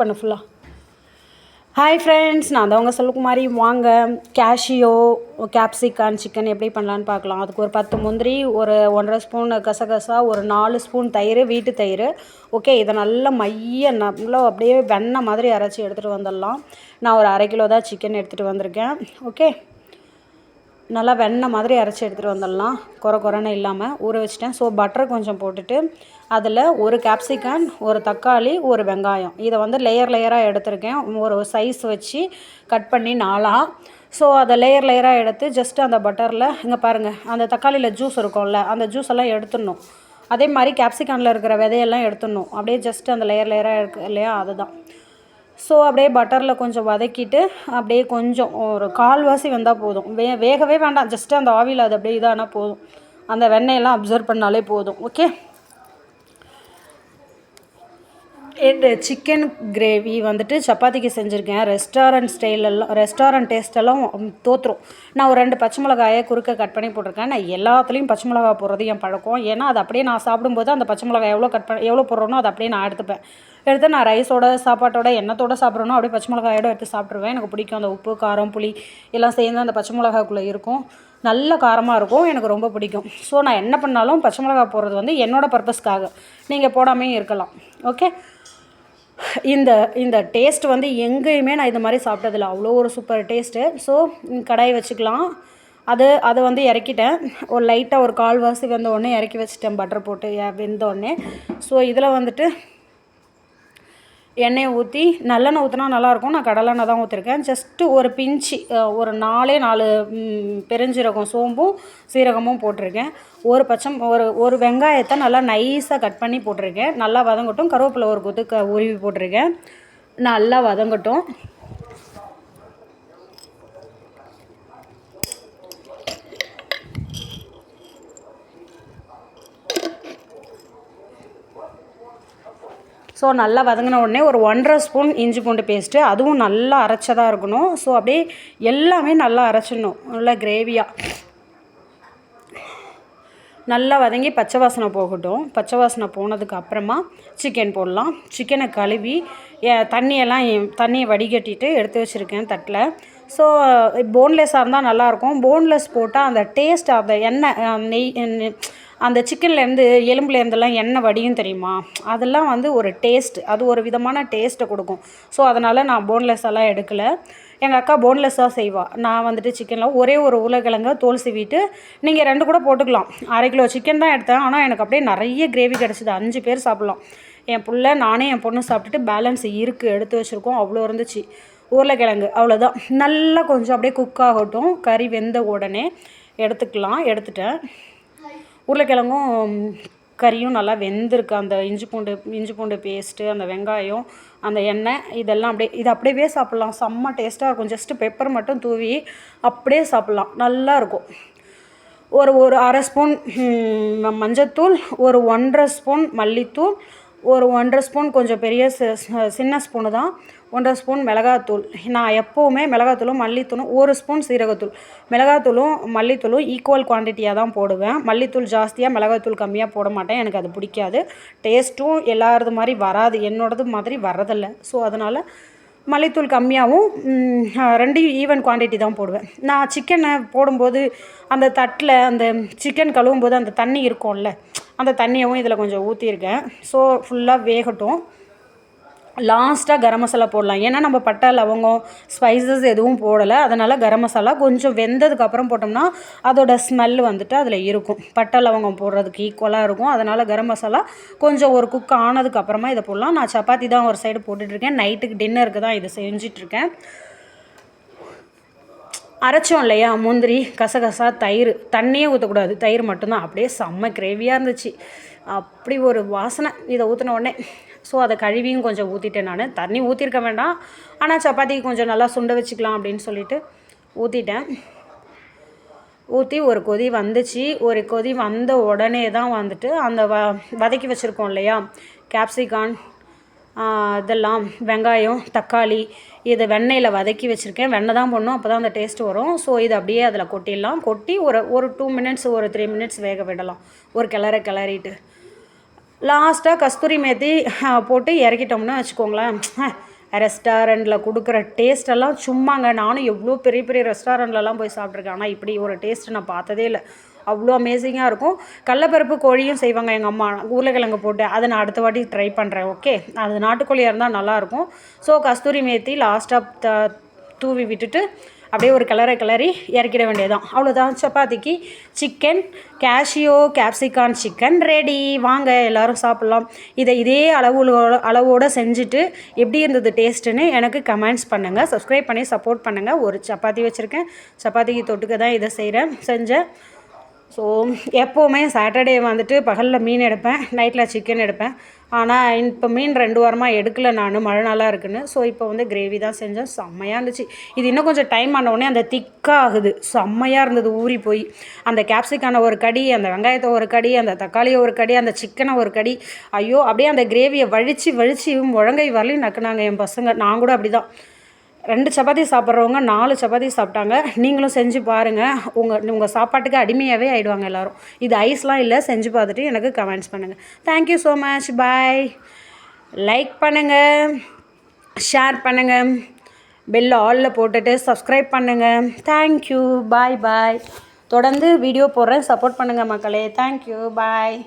பண்ணு ஃபுல்லாக hi friends நான் தான் உங்கள் செல்வகுமாரி. வாங்க கேஷியோ கேப்சிகான் சிக்கன் எப்படி பண்ணலான்னு பார்க்கலாம். அதுக்கு ஒரு பத்து முந்திரி ஒரு ஒன்றரை ஸ்பூன் கசகசா ஒரு நாலு ஸ்பூன் தயிர் வீட்டு தயிர். ஓகே இதை நல்லா மைய நல்லா அப்படியே வெண்ணெய் மாதிரி அரைச்சி எடுத்துகிட்டு வந்துடலாம். நான் ஒரு அரை கிலோ தான் சிக்கன் எடுத்துகிட்டு வந்திருக்கேன். ஓகே நல்லா வெண்ணெய் மாதிரி அரைச்சி எடுத்துகிட்டு வந்துடலாம். குறை குறைன்னு இல்லாமல் ஊற வச்சுட்டேன். ஸோ பட்டர் கொஞ்சம் போட்டுட்டு அதில் ஒரு கேப்சிகன் ஒரு தக்காளி ஒரு வெங்காயம். இதை வந்து லேயர் லேயராக எடுத்திருக்கேன். ஒரு சைஸ் வச்சு கட் பண்ணி நாலாக ஸோ அதை லேயர் லேயராக எடுத்து ஜஸ்ட் அந்த பட்டரில் இங்கே பாருங்கள் அந்த தக்காளியில் ஜூஸ் இருக்கும்ல அந்த ஜூஸ் எல்லாம் எடுத்துடணும். அதே மாதிரி கேப்சிகானில் இருக்கிற விதையெல்லாம் எடுத்துடணும். அப்படியே ஜஸ்ட் அந்த லேயர் லேயராக இருக்குது இல்லையா? அதுதான். ஸோ அப்படியே பட்டரில் கொஞ்சம் வதக்கிட்டு அப்படியே கொஞ்சம் ஒரு கால்வாசி வந்தால் போதும். வே வேகவே வேண்டாம். ஜஸ்ட்டு அந்த ஆவியில் அது அப்படியே இதானால் போதும். அந்த வெண்ணெயெல்லாம் அப்சர்வ் பண்ணாலே போதும். ஓகே இந்த சிக்கன் கிரேவி வந்துட்டு சப்பாத்திக்கு செஞ்சுருக்கேன். ரெஸ்டாரண்ட் ஸ்டைலெல்லாம் ரெஸ்டாரண்ட் டேஸ்ட்டெல்லாம் தோற்றுரும் நான் ஒரு ரெண்டு பச்சை மிளகாயை குறுக்க கட் பண்ணி போட்டிருக்கேன். நான் எல்லாத்துலேயும் பச்சை மிளகா போடுறது என் பழக்கம். ஏன்னா அது அப்படியே நான் சாப்பிடும்போது அந்த பச்சை மிளகாய் எவ்வளோ கட் பண்ண எவ்வளோ போடுறோனோ அதை அப்படியே நான் எடுத்துப்பேன். எடுத்து நான் ரைஸோட சாப்பாட்டோட எண்ணத்தோட சாப்பிட்றனோ அப்படியே பச்சை மிளகாயோட எடுத்து சாப்பிட்ருவேன் எனக்கு பிடிக்கும் அந்த உப்பு காரம் புளி எல்லாம் சேர்ந்து அந்த பச்சை மிளகாக்குள்ளே இருக்கும். நல்ல காரமாக இருக்கும் எனக்கு ரொம்ப பிடிக்கும். ஸோ நான் என்ன பண்ணாலும் பச்சை மிளகா போடுறது வந்து என்னோடய பர்பஸ்க்காக நீங்கள் போடாமையும் இருக்கலாம். ஓகே இந்த இந்த டேஸ்ட் வந்து எங்கேயுமே நான் இந்த மாதிரி சாப்பிட்டதில்ல. அவ்வளோ ஒரு சூப்பர் டேஸ்ட்டு ஸோ கடாயை வச்சுக்கலாம். அது அதை வந்து இறக்கிட்டேன். ஒரு லைட்டாக ஒரு கால்வாசி வெந்த உடனே இறக்கி வச்சுட்டேன் பட்டர் போட்டு வெந்த உடனே. ஸோ இதில் வந்துட்டு எண்ணெயை ஊற்றி நல்லெண்ணெய் ஊற்றினா நல்லாயிருக்கும். நான் கடலெண்ணெய் தான் ஊற்றிருக்கேன் ஜஸ்ட்டு ஒரு பிஞ்சு ஒரு நாலே நாலு பெருஞ்சீரகம் சோம்பும் சீரகமும் போட்டிருக்கேன். ஒரு பச்சம் ஒரு ஒரு வெங்காயத்தை நல்லா நைஸாக கட் பண்ணி போட்டிருக்கேன். நல்லா வதங்கட்டும். கருவேப்பிலை ஒரு கொத்து க உருவி போட்டிருக்கேன். நல்லா வதங்கட்டும். ஸோ நல்லா வதங்கின உடனே ஒரு ஒன்றரை ஸ்பூன் இஞ்சி பூண்டு பேஸ்ட்டு அதுவும் நல்லா அரைச்சதாக இருக்கணும். ஸோ அப்படியே எல்லாமே நல்லா அரைச்சிடணும். நல்லா கிரேவியாக நல்லா வதங்கி பச்சை வாசனை போகட்டும். பச்சை வாசனை போனதுக்கு அப்புறமா சிக்கன் போடலாம். சிக்கனை கழுவி தண்ணியெல்லாம் தண்ணியை வடிகட்டிட்டு எடுத்து வச்சுருக்கேன் தட்டில். ஸோ போன்லெஸ்ஸாக இருந்தால் நல்லாயிருக்கும் போன்லெஸ் போட்டால் அந்த டேஸ்ட் அந்த எண்ணெய் நெய் அந்த சிக்கன்லேருந்து எலும்புலேருந்துலாம் எண்ணெய் வடியும் தெரியுமா? அதெல்லாம் வந்து ஒரு டேஸ்ட் அது ஒரு விதமான டேஸ்ட்டை கொடுக்கும். ஸோ அதனால் நான் போன்லெஸ்ஸெல்லாம் எடுக்கலை. எங்கள் அக்கா போன்லெஸ்ஸாக செய்வாள் நான் வந்துட்டு சிக்கனில் ஒரே ஒரு உருளைக்கிழங்க தோல் சீவிட்டு நீங்கள் ரெண்டு கூட போட்டுக்கலாம். அரை கிலோ சிக்கன் தான் எடுத்தேன். ஆனால் எனக்கு அப்படியே நிறைய கிரேவி கிடச்சிது. அஞ்சு பேர் சாப்பிட்லாம். என் பிள்ளை நானே என் பொண்ணு சாப்பிட்டுட்டு பேலன்ஸ் இருக்குது எடுத்து வச்சுருக்கோம். அவ்வளோ இருந்துச்சு. உருளைக்கிழங்கு அவ்வளோதான். நல்லா கொஞ்சம் அப்படியே குக் ஆகட்டும். கறி வெந்த உடனே எடுத்துக்கலாம் எடுத்துட்டேன். உருளைக்கிழங்கும் கறியும் நல்லா வெந்திருக்கு. அந்த இஞ்சி பூண்டு இஞ்சி பூண்டு பேஸ்ட்டு அந்த வெங்காயம் அந்த எண்ணெய் இதெல்லாம் அப்படியே இது அப்படியே சாப்பிட்லாம். செம்ம டேஸ்ட்டாக இருக்கும். ஜஸ்ட்டு பெப்பர் மட்டும் தூவி அப்படியே சாப்பிட்லாம். நல்லாயிருக்கும் ஒரு ஒரு அரை ஸ்பூன் மஞ்சத்தூள் ஒரு ஒன்றரை ஸ்பூன் மல்லித்தூள் ஒரு ஒன்றரை ஸ்பூன் கொஞ்சம் பெரிய சின்ன ஸ்பூனு தான். ஒன்றரை ஸ்பூன் மிளகாத்தூள். நான் எப்போவுமே மிளகாத்தூளும் மல்லித்தூளும் ஒரு ஸ்பூன் சீரகத்தூள். மிளகாத்தூளும் மல்லித்தூளும் ஈக்குவல் குவான்டிட்டியாக தான் போடுவேன். மல்லித்தூள் ஜாஸ்தியாக மிளகாத்தூள் கம்மியாக போட மாட்டேன். எனக்கு அது பிடிக்காது. டேஸ்ட்டும் எல்லாரது மாதிரி வராது. என்னோடது மாதிரி வர்றதில்லை. ஸோ அதனால் மல்லித்தூள் கம்மியாகவும் ரெண்டு ஈவன் குவான்டிட்டி தான் போடுவேன். நான் சிக்கனை போடும்போது அந்த தட்டில் அந்த சிக்கன் கழுவும் போது அந்த தண்ணி இருக்கும்ல அந்த தண்ணியவும் இதில் கொஞ்சம் ஊற்றியிருக்கேன் ஸோ ஃபுல்லாக வேகட்டும். லாஸ்ட்டாக கரம் மசாலா போடலாம். ஏன்னா நம்ம பட்டை லவங்கம் ஸ்பைசஸ் எதுவும் போடலை. அதனால் கரம் மசாலா கொஞ்சம் வெந்ததுக்கப்புறம் போட்டோம்னா அதோட ஸ்மெல் வந்துட்டு அதில் இருக்கும். பட்டை லவங்கம் போடுறதுக்கு ஈக்குவலாக இருக்கும். அதனால் கரம் மசாலா கொஞ்சம் ஒரு குக் ஆனதுக்கப்புறமா இதை போடலாம். நான் சப்பாத்தி தான் ஒரு சைடு போட்டுட்ருக்கேன் நைட்டுக்கு டின்னருக்கு தான் இதை செஞ்சிட்ருக்கேன் அரைச்சோம் இல்லையா? முந்திரி கசகசா தயிர். தண்ணியே ஊற்றக்கூடாது தயிர் மட்டும்தான். அப்படியே செம்ம கிரேவியாக இருந்துச்சு. அப்படி ஒரு வாசனை. இதை ஊற்றின உடனே ஸோ அதை கழுவியும் கொஞ்சம் ஊற்றிட்டேன் நான். தண்ணி ஊற்றிருக்க வேண்டாம். ஆனால் சப்பாத்திக்கு கொஞ்சம் நல்லா சுண்ட வச்சுக்கலாம் அப்படின்னு சொல்லிட்டு ஊற்றிட்டேன் ஊற்றி ஒரு கொதி வந்துச்சு. ஒரு கொதி வந்த உடனே தான் வந்துட்டு அந்த வ வதக்கி வச்சுருக்கோம் இல்லையா? கேப்சிகான் இதெல்லாம் வெங்காயம் தக்காளி இதை வெண்ணெயில் வதக்கி வச்சுருக்கேன். வெண்ணெய் தான் போடணும் அப்போ தான் அந்த டேஸ்ட் வரும். ஸோ இதை அப்படியே அதில் கொட்டிடலாம். கொட்டி ஒரு ஒரு டூ மினிட்ஸ் ஒரு த்ரீ மினிட்ஸ் வேக விடலாம். ஒரு கிளற கிளறிட்டு. லாஸ்ட்டாக கஸ்தூரி மேத்தி போட்டு இறக்கிட்டோம்னா வச்சுக்கோங்களேன். ரெஸ்டாரண்ட்டில் கொடுக்குற டேஸ்ட்டெல்லாம் சும்மாங்க. நானும் எவ்வளோ பெரிய பெரிய ரெஸ்டாரண்ட்லலாம் போய் சாப்பிட்ருக்கேன் ஆனால் இப்படி ஒரு டேஸ்ட் நான் பார்த்ததே இல்லை. அவ்வளோ அமேசிங்காக இருக்கும். கடலப்பருப்பு கோழியும் செய்வாங்க எங்கள் அம்மா. உருளைக்கிழங்கு போட்டு அதை நான் அடுத்த வாட்டி ட்ரை பண்ணுறேன் ஓகே அது நாட்டுக்கோழியாக இருந்தால் நல்லாயிருக்கும் ஸோ கஸ்தூரி மேத்தி லாஸ்ட்டாக த தூவி விட்டுட்டு அப்படியே ஒரு கிளற கிளறி இறக்கிட வேண்டியதுதான். அவ்வளோதான் சப்பாத்திக்கு சிக்கன் கேஷியோ கேப்சிகான் சிக்கன் ரெடி வாங்க எல்லோரும் சாப்பிட்லாம். இதை இதே அளவுகளோட அளவோடு செஞ்சுட்டு எப்படி இருந்தது டேஸ்ட்டுன்னு எனக்கு கமெண்ட்ஸ் பண்ணுங்கள் சப்ஸ்கிரைப் பண்ணி சப்போர்ட் பண்ணுங்கள் ஒரு சப்பாத்தி வச்சுருக்கேன். சப்பாத்திக்கு தொட்டுக்க தான் இதை செய்கிறேன் செஞ்சேன். ஸோ எப்போவுமே சாட்டர்டே வந்துட்டு பகலில் மீன் எடுப்பேன் நைட்டில் சிக்கன் எடுப்பேன். ஆனால் இப்போ மீன் ரெண்டு வாரமாக எடுக்கலை நான் மழை நாளாக இருக்குன்னு. ஸோ இப்போ வந்து கிரேவி தான் செஞ்சேன். செம்மையாக இருந்துச்சு. இது இன்னும் கொஞ்சம் டைம் ஆன உடனே அந்த திக்காக ஆகுது. செம்மையாக இருந்தது ஊறி போய். அந்த கேப்சிக்கான ஒரு கடி அந்த வெங்காயத்தை ஒரு கடி அந்த தக்காளியை ஒரு கடி அந்த சிக்கனை ஒரு கடி. ஐயோ அப்படியே அந்த கிரேவியை வழித்து வழித்து முழங்கை வரலையும் நக்குனாங்க என் பசங்க. நான் கூட அப்படி தான் ரெண்டு சப்பாத்தி சாப்பிட்றவங்க நாலு சப்பாத்தி சாப்பிட்டாங்க. நீங்களும் செஞ்சு பாருங்கள் உங்கள் உங்கள் சாப்பாட்டுக்கு அடிமையாகவே ஆகிடுவாங்க எல்லோரும். இது ஐஸ்லாம் இல்லை செஞ்சு பார்த்துட்டு எனக்கு கமெண்ட்ஸ் பண்ணுங்கள் thank you so much bye like பண்ணுங்கள் ஷேர் பண்ணுங்கள் பெல் ஆலில் போட்டுட்டு சப்ஸ்கிரைப் பண்ணுங்கள் தேங்க்யூ பாய் பாய் தொடர்ந்து வீடியோ போடுறேன். சப்போர்ட் பண்ணுங்கள் மக்களே. Thank you bye